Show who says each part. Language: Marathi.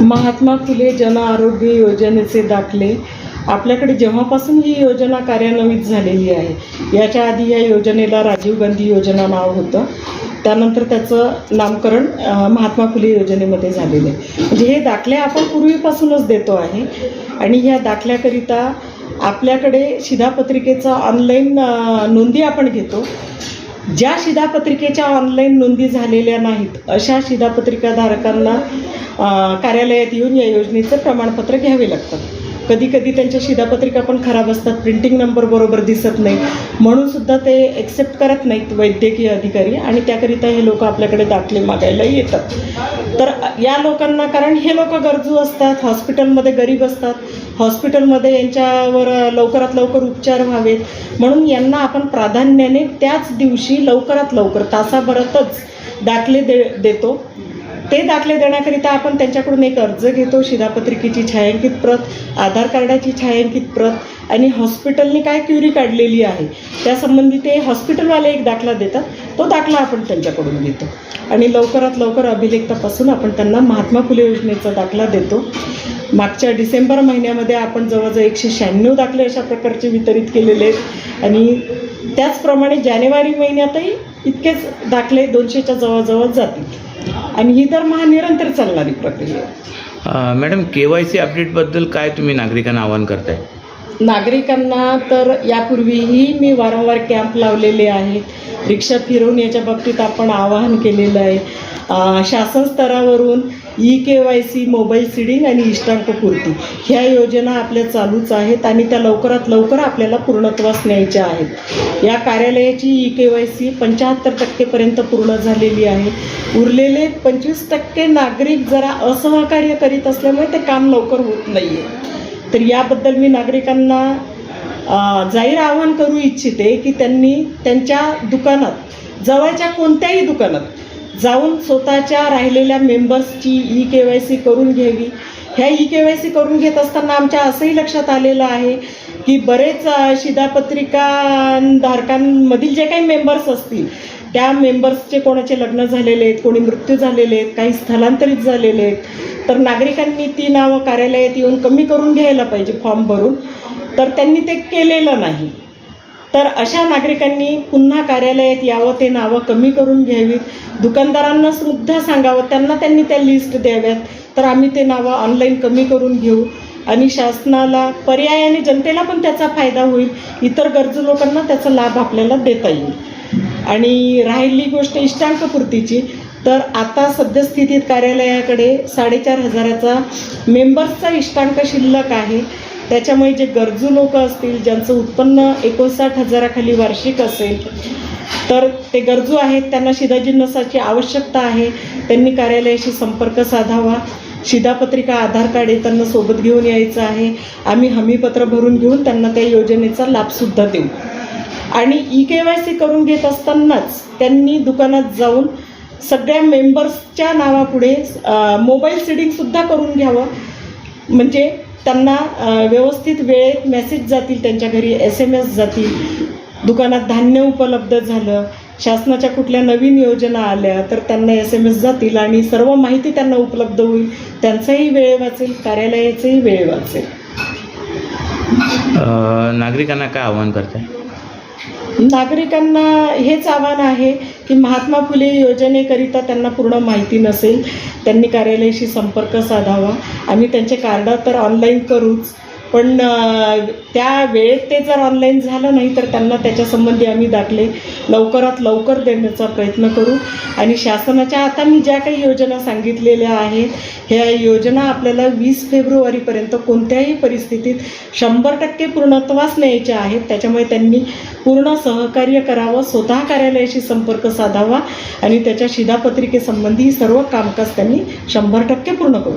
Speaker 1: महात्मा फुले जन आरोग्य योजनेचे दाखले. आपल्याकडे जेव्हापासून ही योजना कार्यान्वित झालेली आहे याच्या आधी या योजनेला राजीव गांधी योजना नाव होतं. त्यानंतर त्याचं नामकरण महात्मा फुले योजनेमध्ये झालेलं आहे. म्हणजे हे दाखले आपण पूर्वीपासूनच देतो आहे आणि ह्या दाखल्याकरिता आपल्याकडे शिधापत्रिकेचा ऑनलाईन नोंदी आपण घेतो. ज्या शिधापत्रिकेच्या ऑनलाईन नोंदी झालेल्या नाहीत अशा शिधापत्रिकाधारकांना कार्यालयात येऊन या योजनेचं प्रमाणपत्र घ्यावे लागतं कधी कधी त्यांच्या शिधापत्रिका पण खराब असतात प्रिंटिंग नंबर बरोबर दिसत नाही म्हणून सुद्धा ते एक्सेप्ट करत नाहीत वैद्यकीय अधिकारी आणि त्याकरिता हे लोक आपल्याकडे दाखले मागायला येतात. तर या लोकांना कारण हे लोक गरजू असतात हॉस्पिटलमध्ये गरीब असतात हॉस्पिटलमध्ये यांच्यावर लवकरात लवकर उपचार व्हावेत. म्हणून यांना आपण प्राधान्याने त्याच दिवशी लवकरात लवकर तासाभरातच दाखले दे देतो. ते दाखले देण्याकरिता आपण त्यांच्याकडून एक अर्ज घेतो शिधापत्रिकेची छायांकित प्रत आधार कार्डाची छायांकित प्रत आणि हॉस्पिटलने काय क्युरी काढलेली आहे त्यासंबंधी ते हॉस्पिटलवाले एक दाखला देतात. तो दाखला आपण त्यांच्याकडून घेतो. आणि लवकरात लवकर अभिलेखतापासून आपण त्यांना महात्मा फुले योजनेचा दाखला देतो. मागच्या डिसेंबर महिन्यामध्ये आपण जवळजवळ एकशे शहाण्णव दाखले अशा प्रकारचे वितरित केलेले आहेत. आणि त्याचप्रमाणे जानेवारी महिन्यातही इतकेच दाखले दोनशेच्या जवळजवळ जातील. आणि ही तर महानिरंतर चालणारी प्रक्रिया आहे.
Speaker 2: मॅडम के वाय सी अपडेटबद्दल काय तुम्ही नागरिकांना आवाहन करताय?
Speaker 1: नागरिकांना तर यापूर्वीही मी वारंवार कॅम्प लावलेले आहेत. रिक्षा फिरवून याच्या बाबतीत आपण आवाहन केलेलं आहे. शासन स्तरावरून e K Y C mobile seeding आणि इष्टांक पूर्ती ह्या योजना आपल्या चालूच आहेत आणि त्या लवकरात लवकर आपल्याला पूर्णत्वास न्यायच्या आहेत. या कार्यालयाची ई के वाय सी पंच्याहत्तर टक्केपर्यंत पूर्ण झालेली आहे. उरलेले पंचवीस टक्के नागरिक जरा असहकार्य करीत असल्यामुळे ते काम लवकर होत नाही आहे तर याबद्दल मी नागरिकांना जाहीर आवाहन करू इच्छिते की त्यांनी त्यांच्या दुकानात जवळच्या कोणत्याही दुकानात जाऊन स्वतःच्या राहिलेल्या मेंबर्सची ई के वाय सी करून घ्यावी. ह्या ई के वाय सी करून घेत असताना आमच्या असंही लक्षात आलेलं आहे की बरेच अ, शिधापत्रिकाधारकांमधील जे काही मेंबर्स असतील त्या मेंबर्सचे कोणाचे लग्न झालेले आहेत कोणी मृत्यू झालेले आहेत काही स्थलांतरित झालेले आहेत तर नागरिकांनी ती नावं कार्यालयात येऊन कमी करून घ्यायला पाहिजे फॉर्म भरून. तर त्यांनी ते केलेलं नाही. तर अशा नागरिकांनी पुन्हा कार्यालयात यावं ते नावं कमी करून घ्यावीत. दुकानदारांना सुद्धा सांगावं त्यांना त्यांनी त्या लिस्ट द्याव्यात. तर आम्ही ते नावं ऑनलाईन कमी करून घेऊ. आणि शासनाला पर्यायाने जनतेला पण त्याचा फायदा होईल. इतर गरजू लोकांना त्याचा लाभ आपल्याला देता येईल. आणि राहिली गोष्ट इष्टांकपूर्तीची तर आता सद्यस्थितीत कार्यालयाकडे साडेचार हजाराचा मेंबर्सचा इष्टांक शिल्लक आहे. त्याच्यामुळे जे गरजू लोक असतील ज्यांचं उत्पन्न एकोणसाठ हजाराखाली वार्षिक असेल तर ते गरजू आहेत. त्यांना शिधाजिन्नसाची आवश्यकता आहे. त्यांनी कार्यालयाशी संपर्क साधावा. शिधापत्रिका आधार कार्ड येताना सोबत घेऊन यायचं आहे. आम्ही हमीपत्र भरून घेऊन त्यांना त्या योजनेचा लाभसुद्धा देऊ. आणि ई के वाय सी करून घेत असतानाच त्यांनी दुकानात जाऊन सगळ्या मेंबर्सच्या नावापुढे मोबाईल सीडिंगसुद्धा करून घ्यावं. म्हणजे त्यांना व्यवस्थित वेळेत मेसेज जातील त्यांच्या घरी एस एम एस जातील. दुकानात धान्य उपलब्ध झालं शासनाच्या कुठल्या नवीन योजना आल्या तर त्यांना एस एम एस जातील आणि सर्व माहिती त्यांना उपलब्ध होईल. त्यांचाही वेळ वाचेल कार्यालयाचाही वेळ वाचेल.
Speaker 2: नागरिकांना काय आव्हान करताय?
Speaker 1: नागरिकांना हेच आव्हान आहे की महात्मा फुले योजनेकरिता त्यांना पूर्ण माहिती नसेल त्यांनी कार्यालयाशी संपर्क साधावा. आम्ही त्यांचे कार्ड तर ऑनलाईन करूच. पण त्या वेळेत ते जर ऑनलाईन झालं नाही तर त्यांना त्याच्यासंबंधी आम्ही दाखले. लवकरात लवकर देण्याचा प्रयत्न करू. आणि शासनाच्या आता मी ज्या काही योजना सांगितलेल्या आहेत ह्या योजना आपल्याला वीस फेब्रुवारीपर्यंत कोणत्याही परिस्थितीत शंभर टक्के पूर्णत्वास न्यायच्या आहेत. त्याच्यामुळे त्यांनी पूर्ण सहकार्य करावं स्वतः कार्यालयाशी संपर्क साधावा आणि त्याच्या शिधापत्रिकेसंबंधी सर्व कामकाज त्यांनी शंभर टक्के पूर्ण करू.